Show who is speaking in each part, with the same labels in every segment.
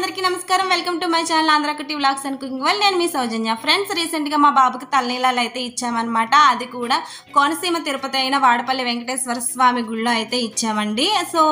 Speaker 1: అందరికీ నమస్కారం. Welcome to my channel ఆంధ్రాకటి వ్లాగ్స్ అండ్ కుకింగ్ వెల్ నేను మీ సౌజన్య. ఫ్రెండ్స్ రీసెంట్గా మా బాబుకి తలనీలాలు అయితే ఇచ్చామన్నమాట. అది కూడా కోనసీమ తిరుపతి అయిన వాడపల్లి వెంకటేశ్వర స్వామి గుళ్ళో అయితే ఇచ్చామండి. సో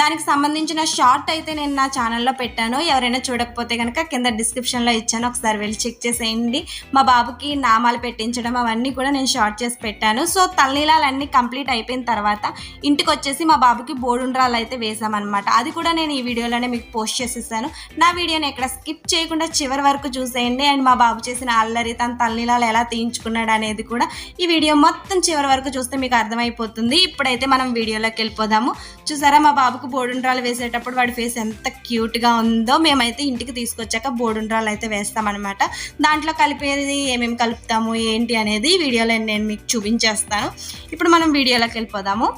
Speaker 1: దానికి సంబంధించిన షార్ట్ అయితే నేను నా ఛానల్లో పెట్టాను. ఎవరైనా చూడకపోతే కనుక కింద డిస్క్రిప్షన్లో ఇచ్చాను. ఒకసారి వెళ్ళి చెక్ చేసేయండి. మా బాబుకి నామాలు పెట్టించడం అవన్నీ కూడా నేను షార్ట్ చేసి పెట్టాను. సో తలనీలాలన్నీ కంప్లీట్ అయిపోయిన తర్వాత ఇంటికి వచ్చేసి మా బాబుకి బోడుండ్రాలు అయితే వేసామన్నమాట. అది కూడా నేను ఈ వీడియోలోనే మీకు పోస్ట్ చేసేసాను. నా వీడియోని ఎక్కడ స్కిప్ చేయకుండా చివరి వరకు చూసేయండి. అండ్ మా బాబు చేసిన అల్లరి తన తల్లిలాలు ఎలా తీయించుకున్నాడు అనేది కూడా ఈ వీడియో మొత్తం చివరి వరకు చూస్తే మీకు అర్థమైపోతుంది. ఇప్పుడైతే మనం వీడియోలోకి వెళ్ళిపోదాము. చూసారా మా బాబుకు బోడుండ్రాలు వేసేటప్పుడు వాడి ఫేస్ ఎంత క్యూట్గా ఉందో మేమైతే ఇంటికి తీసుకొచ్చాక బోడుండ్రాలు అయితే వేస్తామన్నమాట. దాంట్లో కలిపేది ఏమేమి కలుపుతాము ఏంటి అనేది వీడియోలో నేను మీకు చూపించేస్తాను. ఇప్పుడు మనం వీడియోలోకి వెళ్ళిపోదాము.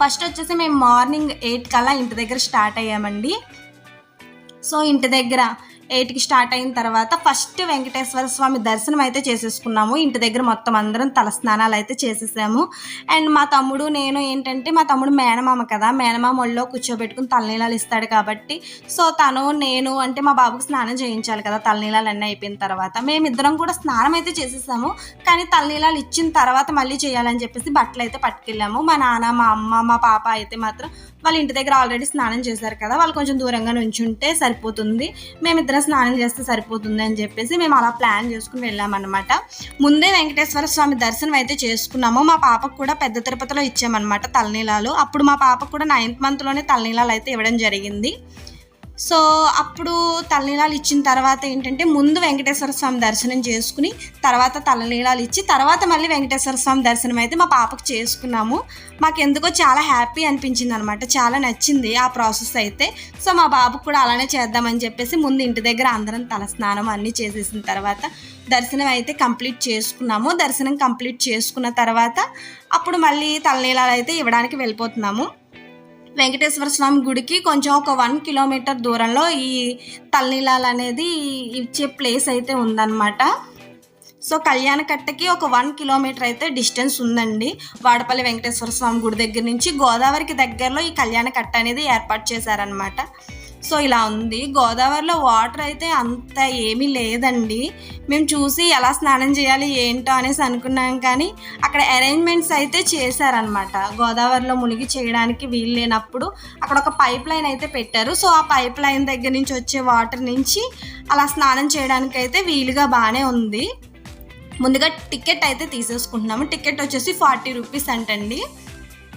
Speaker 1: ఫస్ట్ వచ్చేసి మేము మార్నింగ్ ఎయిట్ కల్లా ఇంటి దగ్గర స్టార్ట్ అయ్యామండి. సో ఇంటి దగ్గర ఎయిట్కి స్టార్ట్ అయిన తర్వాత ఫస్ట్ వెంకటేశ్వర స్వామి దర్శనం అయితే చేసేసుకున్నాము. ఇంటి దగ్గర మొత్తం అందరం తల స్నానాలు అయితే చేసేసాము. అండ్ మా తమ్ముడు నేను ఏంటంటే మా తమ్ముడు మేనమామ కదా మేనమామ ఒళ్ళో కూర్చోబెట్టుకుని తలనీలాలు ఇస్తాడు కాబట్టి సో తను నేను అంటే మా బాబుకి స్నానం చేయించాలి కదా తలనీలాలు అన్నీ అయిపోయిన తర్వాత. మేమిద్దరం కూడా స్నానం అయితే చేసేసాము. కానీ తలనీలాలు ఇచ్చిన తర్వాత మళ్ళీ చేయాలని చెప్పేసి బట్టలు అయితే పట్టుకెళ్ళాము. మా నాన్న మా అమ్మ మా పాప అయితే మాత్రం వాళ్ళ ఇంటి దగ్గర ఆల్రెడీ స్నానం చేశారు కదా వాళ్ళు కొంచెం దూరంగా నుంచుంటే సరిపోతుంది. మేమిద్దరం స్నానం చేస్తే సరిపోతుంది అని చెప్పేసి మేము అలా ప్లాన్ చేసుకుని వెళ్ళామన్నమాట. ముందే వెంకటేశ్వర స్వామి దర్శనం అయితే చేసుకున్నాము. మా పాపకు కూడా పెద్ద తిరుపతిలో ఇచ్చామన్నమాట తలనీలాలు. అప్పుడు మా పాపకు కూడా నైన్త్ మంత్లోనే తలనీలాలు అయితే ఇవ్వడం జరిగింది. సో అప్పుడు తలనీలాలు ఇచ్చిన తర్వాత ఏంటంటే ముందు వెంకటేశ్వర స్వామి దర్శనం చేసుకుని తర్వాత తలనీలాలు ఇచ్చి తర్వాత మళ్ళీ వెంకటేశ్వర స్వామి దర్శనం అయితే మా పాపకు చేసుకున్నాము. మాకు ఎందుకో చాలా హ్యాపీ అనిపించింది అనమాట చాలా నచ్చింది ఆ ప్రాసెస్ అయితే. సో మా బాబుకు కూడా అలానే చేద్దామని చెప్పేసి ముందు ఇంటి దగ్గర అందరం తల స్నానం అన్నీ చేసేసిన తర్వాత దర్శనం అయితే కంప్లీట్ చేసుకున్నాము. దర్శనం కంప్లీట్ చేసుకున్న తర్వాత అప్పుడు మళ్ళీ తలనీలాలు అయితే ఇవ్వడానికి వెళ్ళిపోతున్నాము. వెంకటేశ్వర స్వామి గుడికి కొంచెం ఒక వన్ కిలోమీటర్ దూరంలో ఈ తల్నీలాలు అనేది ఇచ్చే ప్లేస్ అయితే ఉందన్నమాట. సో కళ్యాణకట్టకి ఒక వన్ కిలోమీటర్ అయితే డిస్టెన్స్ ఉందండి. వాడపల్లి వెంకటేశ్వర స్వామి గుడి దగ్గర నుంచి గోదావరికి దగ్గరలో ఈ కళ్యాణకట్ట అనేది ఏర్పాటు చేశారనమాట సో ఇలా ఉంది. గోదావరిలో వాటర్ అయితే అంత ఏమీ లేదండి. మేము చూసి ఎలా స్నానం చేయాలి ఏంటో అనేసి అనుకున్నాం కానీ అక్కడ అరేంజ్మెంట్స్ అయితే చేశారనమాట గోదావరిలో మునిగి చేయడానికి వీలు లేనప్పుడు అక్కడ ఒక పైప్ లైన్ అయితే పెట్టారు. సో ఆ పైప్ లైన్ దగ్గర నుంచి వచ్చే వాటర్ నుంచి అలా స్నానం చేయడానికి అయితే వీలుగా బాగానే ఉంది. ముందుగా టికెట్ అయితే తీసేసుకుంటున్నాము. టికెట్ వచ్చేసి ఫార్టీ రూపీస్ అంటండి.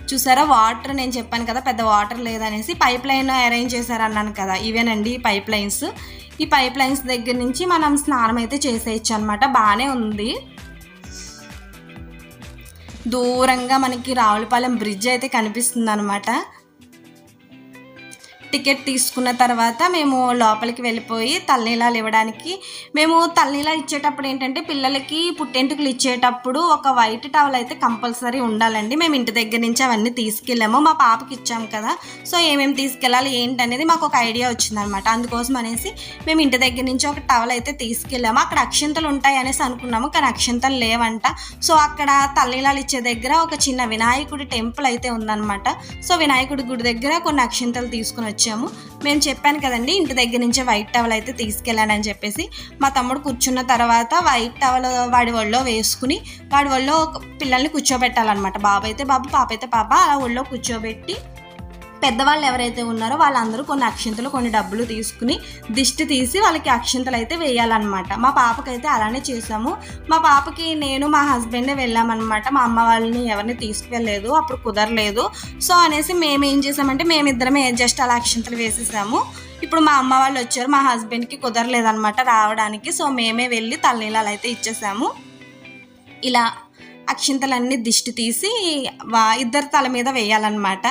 Speaker 1: చూసారా? వాటర్ నేను చెప్పాను కదా పెద్ద వాటర్ లేదనేసి పైప్ లైన్ అరేంజ్ చేశారన్నాను కదా ఇవేనండి ఈ పైప్ లైన్స్. ఈ పైప్ లైన్స్ దగ్గర నుంచి మనం స్నానం అయితే చేసేయచ్చు అనమాట బాగానే ఉంది. దూరంగా మనకి రావులపాలెం బ్రిడ్జ్ అయితే కనిపిస్తుంది అనమాట టికెట్ తీసుకున్న తర్వాత మేము లోపలికి వెళ్ళిపోయి తలనీలాలు ఇవ్వడానికి మేము తలనీలాలు ఇచ్చేటప్పుడు ఏంటంటే పిల్లలకి పుట్టెంటుకలు ఇచ్చేటప్పుడు ఒక వైట్ టవల్ అయితే కంపల్సరీ ఉండాలండి. మేము ఇంటి దగ్గర నుంచి అవన్నీ తీసుకెళ్ళాము. మా పాపకి ఇచ్చాము కదా సో ఏమేమి తీసుకెళ్ళాలి ఏంటనేది మాకు ఒక ఐడియా వచ్చిందనమాట. అందుకోసం అనేసి మేము ఇంటి దగ్గర నుంచి ఒక టవల్ అయితే తీసుకెళ్ళాము. అక్కడ అక్షింతలు ఉంటాయి అనేసి అనుకున్నాము కానీ అక్షింతలు లేవంట. సో అక్కడ తల్లీలాలు ఇచ్చే దగ్గర ఒక చిన్న వినాయకుడి టెంపుల్ అయితే ఉందన్నమాట సో వినాయకుడి గుడి దగ్గర కొన్ని అక్షింతలు తీసుకుని వచ్చాము. మేము చెప్పాను కదండి ఇంటి దగ్గర నుంచే వైట్ టవల్ అయితే తీసుకెళ్ళానని చెప్పేసి. మా తమ్ముడు కూర్చున్న తర్వాత వైట్ టవల్ వాడి ఒళ్ళో వేసుకుని వాడి ఒళ్ళో ఒక పిల్లల్ని కూర్చోబెట్టాలన్నమాట. బాబు అయితే బాబు పాప అయితే పాప అలా ఒళ్ళో కూర్చోబెట్టి పెద్దవాళ్ళు ఎవరైతే ఉన్నారో వాళ్ళందరూ కొన్ని అక్షింతలు కొన్ని డబ్బులు తీసుకుని దిష్టి తీసి వాళ్ళకి అక్షింతలు అయితే వేయాలన్నమాట. మా పాపకైతే అలానే చేసాము మా పాపకి నేను మా హస్బెండే వెళ్ళామన్నమాట. మా అమ్మ వాళ్ళని ఎవరిని తీసుకువెళ్ళలేదు అప్పుడు కుదరలేదు. సో అనేసి మేము ఏం చేసామంటే మేమిద్దరమే జస్ట్ అలా అక్షింతలు వేసేసాము. ఇప్పుడు మా అమ్మ వాళ్ళు వచ్చారు మా హస్బెండ్కి కుదరలేదన్నమాట రావడానికి. సో మేమే వెళ్ళి తలనీలాలు అయితే ఇచ్చేసాము. ఇలా అక్షింతలన్నీ దిష్టి తీసి వా- ఇద్దరు తల మీద వేయాలన్నమాట.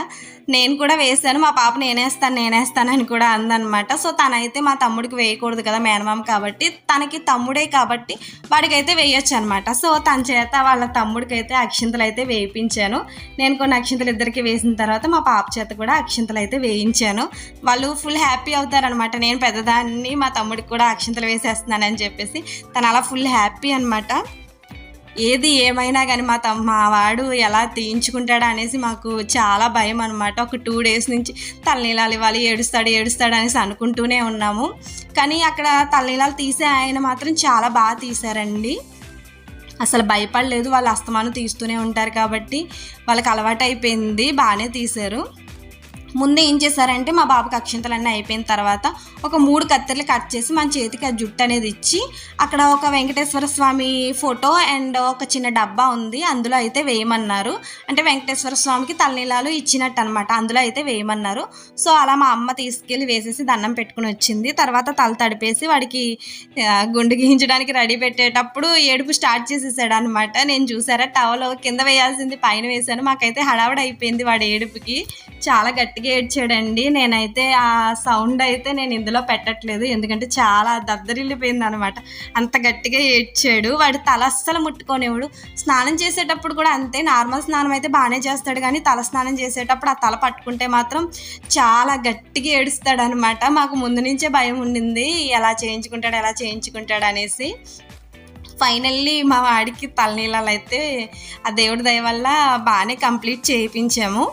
Speaker 1: నేను కూడా వేసాను మా పాప నేనేస్తాను నేనేస్తాను అని కూడా అందనమాట సో తనైతే మా తమ్ముడికి వేయకూడదు కదా మేనమామ కాబట్టి తనకి తమ్ముడే కాబట్టి వాడికైతే వేయొచ్చు అనమాట సో తన చేత వాళ్ళ తమ్ముడికి అయితే అక్షింతలు అయితే వేయించాను. నేను కొన్ని అక్షింతలు ఇద్దరికి వేసిన తర్వాత మా పాప చేత కూడా అక్షింతలు అయితే వేయించాను. వాళ్ళు ఫుల్ హ్యాపీ అవుతారనమాట నేను పెద్దదాన్ని మా తమ్ముడికి కూడా అక్షింతలు వేసేస్తున్నానని చెప్పేసి తను అలా ఫుల్ హ్యాపీ అనమాట ఏది ఏమైనా కానీ మా తమ్ మా వాడు ఎలా తీయించుకుంటాడా అనేసి మాకు చాలా భయం అనమాట ఒక టూ డేస్ నుంచి తలనీలాలు ఇవ్వాలి ఏడుస్తాడు ఏడుస్తాడు అనేసి అనుకుంటూనే ఉన్నాము. కానీ అక్కడ తలనీలాలు తీసే ఆయన మాత్రం చాలా బాగా తీశారండి అసలు భయపడలేదు వాళ్ళు అస్తమానం తీస్తూనే ఉంటారు కాబట్టి వాళ్ళకి అలవాటు అయిపోయింది బాగానే తీశారు. ముందే ఏం చేశారంటే మా బాబుకి అక్షింతలన్నీ అయిపోయిన తర్వాత ఒక మూడు కత్తెరలు కట్ చేసి మన చేతికి ఆ జుట్టు అనేది ఇచ్చి అక్కడ ఒక వెంకటేశ్వర స్వామి ఫోటో అండ్ ఒక చిన్న డబ్బా ఉంది అందులో అయితే వేయమన్నారు. అంటే వెంకటేశ్వర స్వామికి తలనీలాలు ఇచ్చినట్టు అనమాట అందులో అయితే వేయమన్నారు. సో అలా మా అమ్మ తీసుకెళ్ళి వేసేసి దండం పెట్టుకుని వచ్చింది. తర్వాత తల తడిపేసి వాడికి గుండు గీయించడానికి రెడీ పెట్టేటప్పుడు ఏడుపు స్టార్ట్ చేసేసాడు అనమాట నేను చూసారా టవల్ కింద వేయాల్సింది పైన వేశాను. మాకైతే హడావుడి అయిపోయింది వాడి ఏడుపుకి. చాలా గట్టిగా ఏడ్చాడండి నేనైతే ఆ సౌండ్ అయితే నేను ఇందులో పెట్టట్లేదు. ఎందుకంటే చాలా దద్దరిల్లిపోయింది అనమాట అంత గట్టిగా ఏడ్చాడు. వాడు తల అస్సలు ముట్టుకోనివాడు స్నానం చేసేటప్పుడు కూడా అంతే. నార్మల్ స్నానం అయితే బాగానే చేస్తాడు కానీ తల స్నానం చేసేటప్పుడు ఆ తల పట్టుకుంటే మాత్రం చాలా గట్టిగా ఏడుస్తాడు అనమాట మాకు ముందు నుంచే భయం ఉండింది. ఎలా చేయించుకుంటాడు ఎలా చేయించుకుంటాడు అనేసి. ఫైనల్లీ మా వాడికి తలనీళ్ళలు అయితే ఆ దేవుడి దయ వల్ల బాగానే కంప్లీట్ చేయించాము.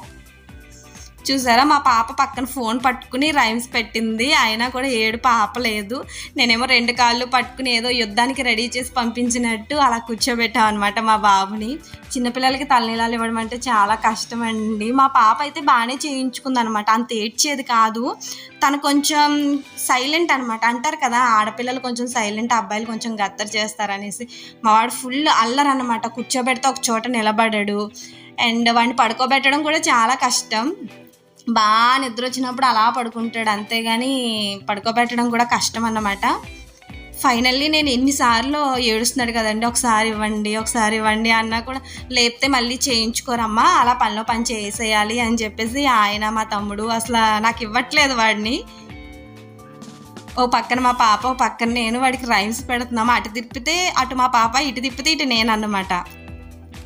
Speaker 1: చూసారా? మా పాప పక్కన ఫోన్ పట్టుకుని రైమ్స్ పెట్టింది. అయినా కూడా ఏడు పాప లేదు. నేనేమో రెండు కాళ్ళు పట్టుకుని ఏదో యుద్ధానికి రెడీ చేసి పంపించినట్టు అలా కూర్చోబెట్టాం అనమాట మా బాబుని. చిన్నపిల్లలకి తలనీలాలు ఇవ్వడం అంటే చాలా కష్టం అండి. మా పాప అయితే బాగానే చేయించుకుంది అనమాట అంత ఏడ్చేది కాదు. తను కొంచెం సైలెంట్ అనమాట అంటారు కదా ఆడపిల్లలు కొంచెం సైలెంట్ అబ్బాయిలు కొంచెం గత్తర్ చేస్తారనేసి. మా వాడు ఫుల్ అల్లరు అనమాట కూర్చోబెడితే ఒక చోట నిలబడడు. అండ్ వాడిని పడుకోబెట్టడం కూడా చాలా కష్టం. బాగా నిద్ర వచ్చినప్పుడు అలా పడుకుంటాడు. అంతేగాని పడుకోబెట్టడం కూడా కష్టం అన్నమాట ఫైనల్లీ నేను ఎన్నిసార్లు ఏడుస్తున్నాడు కదండి ఒకసారి ఇవ్వండి ఒకసారి ఇవ్వండి అన్నా కూడా లేపితే మళ్ళీ చేయించుకోరమ్మా అలా పనిలో పని చేసేయాలి అని చెప్పేసి ఆయన మా తమ్ముడు అసలు నాకు ఇవ్వట్లేదు వాడిని. ఓ పక్కన మా పాప ఓ పక్కన నేను వాడికి రైమ్స్ పెడుతున్నాము అటు తిప్పితే అటు మా పాప ఇటు తిప్పితే ఇటు నేను అన్నమాట.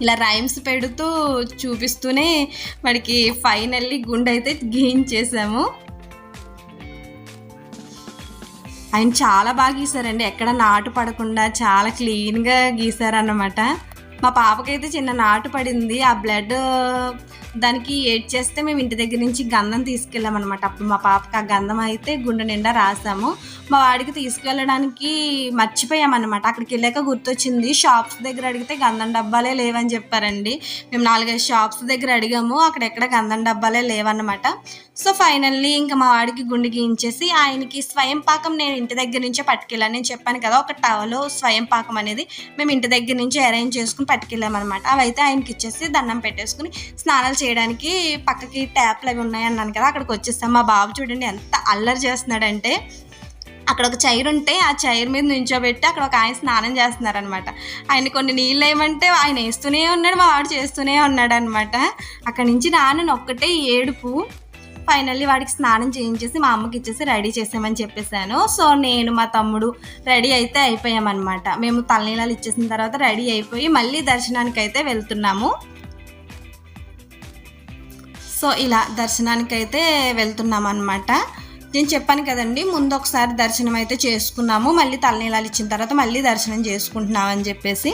Speaker 1: ఇలా రైమ్స్ పెడుతూ చూపిస్తూనే వాడికి ఫైనల్లీ గుండె అయితే గీయించేసాము. ఆయన చాలా బాగా గీసారండి. ఎక్కడ నాటు పడకుండా చాలా క్లీన్గా గీసారన్నమాట. మా పాపకైతే చిన్న నాటు పడింది. ఆ బ్లడ్ దానికి ఏడ్ చేస్తే మేము ఇంటి దగ్గర నుంచి గంధం తీసుకెళ్ళామన్నమాట. అప్పుడు మా పాపకి ఆ గంధం అయితే గుండె నిండా రాసాము. మా వాడికి తీసుకెళ్ళడానికి మర్చిపోయామన్నమాట. అక్కడికి వెళ్ళాక గుర్తొచ్చింది షాప్స్ దగ్గర అడిగితే గంధం డబ్బాలే లేవని చెప్పారండి. మేము నాలుగైదు షాప్స్ దగ్గర అడిగాము అక్కడ ఎక్కడ గంధం డబ్బాలే లేవన్నమాట. సో ఫైనల్లీ ఇంకా మా వాడికి గుండె గీయించేసి ఆయనకి స్వయం పాకం నేను ఇంటి దగ్గర నుంచే పట్టుకెళ్ళాను. నేను చెప్పాను కదా ఒక టవలో స్వయం పాకం అనేది మేము ఇంటి దగ్గర నుంచి అరేంజ్ చేసుకుని పట్టుకెళ్ళామన్నమాట. అవైతే ఆయనకి ఇచ్చేసి దండం పెట్టేసుకుని స్నానాలు చేయడానికి పక్కకి ట్యాప్లు అవి ఉన్నాయి అన్నాను కదా అక్కడికి వచ్చేస్తాం. మా బాబు చూడండి ఎంత అల్లరి చేస్తున్నాడంటే అక్కడ ఒక చైర్ ఉంటే ఆ చైర్ మీద నుంచోబెట్టి అక్కడ ఒక ఆయన స్నానం చేస్తున్నారనమాట ఆయన కొన్ని నీళ్ళు వేయమంటే ఆయన వేస్తూనే ఉన్నాడు మా వాడు చేస్తూనే ఉన్నాడు అనమాట అక్కడి నుంచి నాన్న ఒక్కటే ఏడుపు ఫైనల్లీ వాడికి స్నానం చేయించేసి మా అమ్మకి ఇచ్చేసి రెడీ చేసామని చెప్పేశాను. సో నేను మా తమ్ముడు రెడీ అయితే అయిపోయామన్నమాట. మేము తలనీలాలు ఇచ్చేసిన తర్వాత రెడీ అయిపోయి మళ్ళీ దర్శనానికి అయితే వెళ్తున్నాము. సో ఇలా దర్శనానికి అయితే వెళ్తున్నాం అనమాట నేను చెప్పాను కదండి ముందు ఒకసారి దర్శనం అయితే చేసుకున్నాము. మళ్ళీ తలనీలాలు ఇచ్చిన తర్వాత మళ్ళీ దర్శనం చేసుకుంటున్నాం అని చెప్పేసి.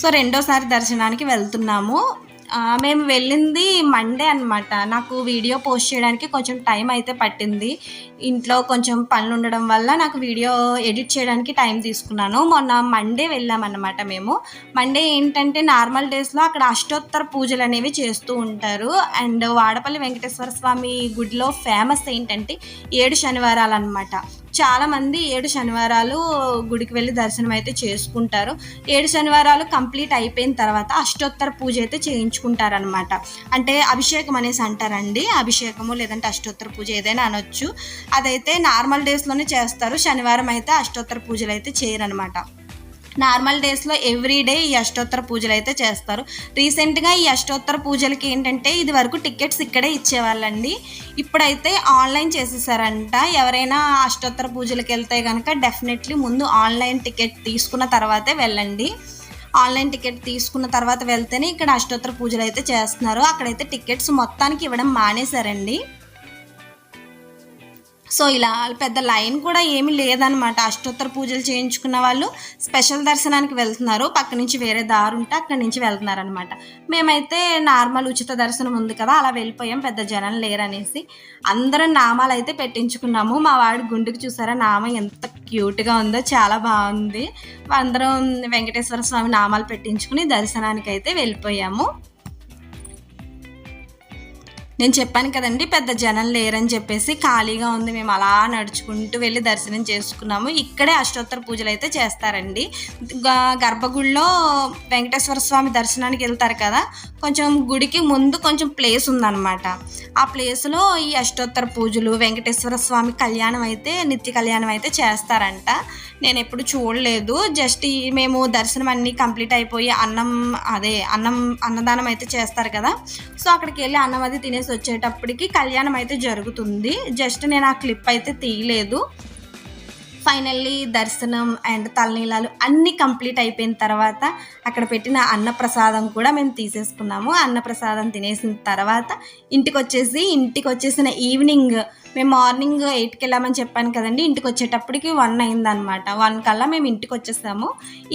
Speaker 1: సో రెండోసారి దర్శనానికి వెళ్తున్నాము. మేము వెళ్ళింది మండే అనమాట నాకు వీడియో పోస్ట్ చేయడానికి కొంచెం టైం అయితే పట్టింది. ఇంట్లో కొంచెం పనులు ఉండడం వల్ల నాకు వీడియో ఎడిట్ చేయడానికి టైం తీసుకున్నాను. మొన్న మండే వెళ్ళామన్నమాట మేము. మండే ఏంటంటే నార్మల్ డేస్లో అక్కడ అష్టోత్తర పూజలు అనేవి చేస్తూ ఉంటారు. అండ్ వాడపల్లి వెంకటేశ్వర స్వామి గుడిలో ఫేమస్ ఏంటంటే ఏడు శనివారాలు అనమాట చాలా మంది ఏడు శనివారాలు గుడికి వెళ్ళి దర్శనం అయితే చేసుకుంటారు. ఏడు శనివారాలు కంప్లీట్ అయిపోయిన తర్వాత అష్టోత్తర పూజ అయితే చేయించుకుంటారనమాట అంటే అభిషేకం అనేసి అంటారండి. అభిషేకము లేదంటే అష్టోత్తర పూజ ఏదైనా అనొచ్చు. అదైతే నార్మల్ డేస్లోనే చేస్తారు. శనివారం అయితే అష్టోత్తర పూజలు అయితే చేయరనమాట నార్మల్ డేస్లో ఎవ్రీ డే ఈ అష్టోత్తర పూజలు అయితే చేస్తారు. రీసెంట్గా ఈ అష్టోత్తర పూజలకి ఏంటంటే ఇది వరకు టికెట్స్ ఇక్కడే ఇచ్చేవాళ్ళండి. ఇప్పుడైతే ఆన్లైన్ చేసేసారంట. ఎవరైనా అష్టోత్తర పూజలకు వెళ్తే కనుక డెఫినెట్లీ ముందు ఆన్లైన్ టికెట్ తీసుకున్న తర్వాతే వెళ్ళండి. ఆన్లైన్ టికెట్ తీసుకున్న తర్వాత వెళ్తేనే ఇక్కడ అష్టోత్తర పూజలు అయితే చేస్తున్నారు. అక్కడైతే టికెట్స్ మొత్తానికి ఇవ్వడం మానేశారండి. సో ఇలా పెద్ద లైన్ కూడా ఏమీ లేదనమాట అష్టోత్తర పూజలు చేయించుకున్న వాళ్ళు స్పెషల్ దర్శనానికి వెళ్తున్నారు. పక్క నుంచి వేరే దారు ఉంటే అక్కడి నుంచి వెళ్తున్నారనమాట మేమైతే నార్మల్ ఉచిత దర్శనం ఉంది కదా అలా వెళ్ళిపోయాం. పెద్ద జనం లేరనేసి అందరం నామాలు అయితే పెట్టించుకున్నాము. మా వాడు గుండెకి చూసారా నామం ఎంత క్యూట్గా ఉందో చాలా బాగుంది. అందరం వెంకటేశ్వర స్వామి నామాలు పెట్టించుకుని దర్శనానికి అయితే వెళ్ళిపోయాము. నేను చెప్పాను కదండి పెద్ద జనం లేరని చెప్పేసి ఖాళీగా ఉంది మేము అలా నడుచుకుంటూ వెళ్ళి దర్శనం చేసుకున్నాము. ఇక్కడే అష్టోత్తర పూజలు అయితే చేస్తారండి. గ- గర్భగుడిలో వెంకటేశ్వర స్వామి దర్శనానికి వెళ్తారు కదా కొంచెం గుడికి ముందు కొంచెం ప్లేస్ ఉందన్నమాట. ఆ ప్లేస్లో ఈ అష్టోత్తర పూజలు వెంకటేశ్వర స్వామి కళ్యాణం అయితే నిత్య కళ్యాణం అయితే చేస్తారంట. నేను ఎప్పుడు చూడలేదు. జస్ట్ ఈ మేము దర్శనం అన్నీ కంప్లీట్ అయిపోయి అన్నం అదే అన్నం అన్నదానం అయితే చేస్తారు కదా. సో అక్కడికి వెళ్ళి అన్నం అది తినేసి వచ్చేటప్పటికి కళ్యాణం అయితే జరుగుతుంది. జస్ట్ నేను ఆ క్లిప్ అయితే తీయలేదు. ఫైనల్లీ దర్శనం అండ్ తలనీలాలు అన్నీ కంప్లీట్ అయిపోయిన తర్వాత అక్కడ పెట్టిన అన్నప్రసాదం కూడా మేము తీసేసుకున్నాము. అన్నప్రసాదం తినేసిన తర్వాత ఇంటికి వచ్చేసి ఇంటికి వచ్చేసిన ఈవినింగ్ మేము మార్నింగ్ ఎయిట్కి వెళ్ళామని చెప్పాను కదండి. ఇంటికి వచ్చేటప్పటికి వన్ అయిందనమాట. వన్ కల్లా మేము ఇంటికి వచ్చేసాము.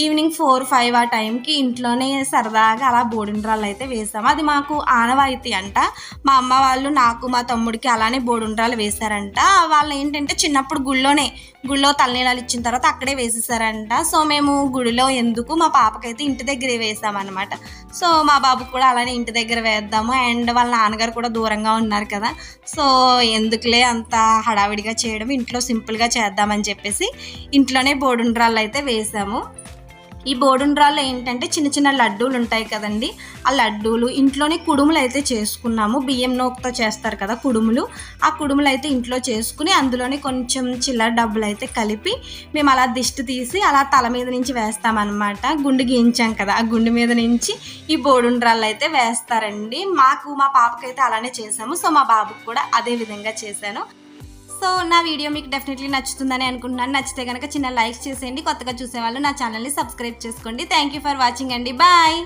Speaker 1: ఈవినింగ్ ఫోర్ ఫైవ్ ఆ టైంకి ఇంట్లోనే సరదాగా అలా బోడిండ్రాలు అయితే వేసాము. అది మాకు ఆనవాయితీ అంట. మా అమ్మ వాళ్ళు నాకు మా తమ్ముడికి అలానే బోడుండ్రాలు వేశారంట. వాళ్ళు ఏంటంటే చిన్నప్పుడు గుళ్ళోనే గుళ్ళో తలనీలాలు ఇచ్చిన తర్వాత అక్కడే వేసేసారంట. సో మేము గుడిలో ఎందుకు మా పాపకైతే ఇంటి దగ్గరే వేసామన్నమాట సో మా బాబు కూడా అలానే ఇంటి దగ్గర వేద్దాము. అండ్ వాళ్ళ నాన్నగారు కూడా దూరంగా ఉన్నారు కదా. సో ఎందుకులే అంత హడావిడిగా చేయడం ఇంట్లో సింపుల్గా చేద్దామని చెప్పేసి ఇంట్లోనే బోడుండ్రాళ్ళు అయితే వేసాము. ఈ బోడుండ్రాల్లో ఏంటంటే చిన్న చిన్న లడ్డూలు ఉంటాయి కదండి. ఆ లడ్డూలు ఇంట్లోనే కుడుములు అయితే చేసుకున్నాము. బియ్యం నోకతో చేస్తారు కదా కుడుములు. ఆ కుడుములు అయితే ఇంట్లో చేసుకుని అందులోనే కొంచెం చిల్లర డబ్బులు అయితే కలిపి మేము అలా దిష్టి తీసి అలా తల మీద నుంచి వేస్తామన్నమాట. గుండు గీయించాం కదా ఆ గుండు మీద నుంచి ఈ బోడుండ్రాళ్ళు అయితే వేస్తారండి. మాకు మా పాపకైతే అలానే చేసాము సో మా బాబుకి కూడా అదే విధంగా చేశాను. సో నా వీడియో మీకు డెఫినెట్లీ నచ్చుతుందని అనుకుంటున్నాను. నచ్చితే కనుక చిన్న లైక్ చేసేయండి. కొత్తగా చూసేవాళ్ళు నా ఛానల్ని సబ్స్క్రైబ్ చేసుకోండి. థ్యాంక్ యూ ఫర్ వాచింగ్ అండి. బాయ్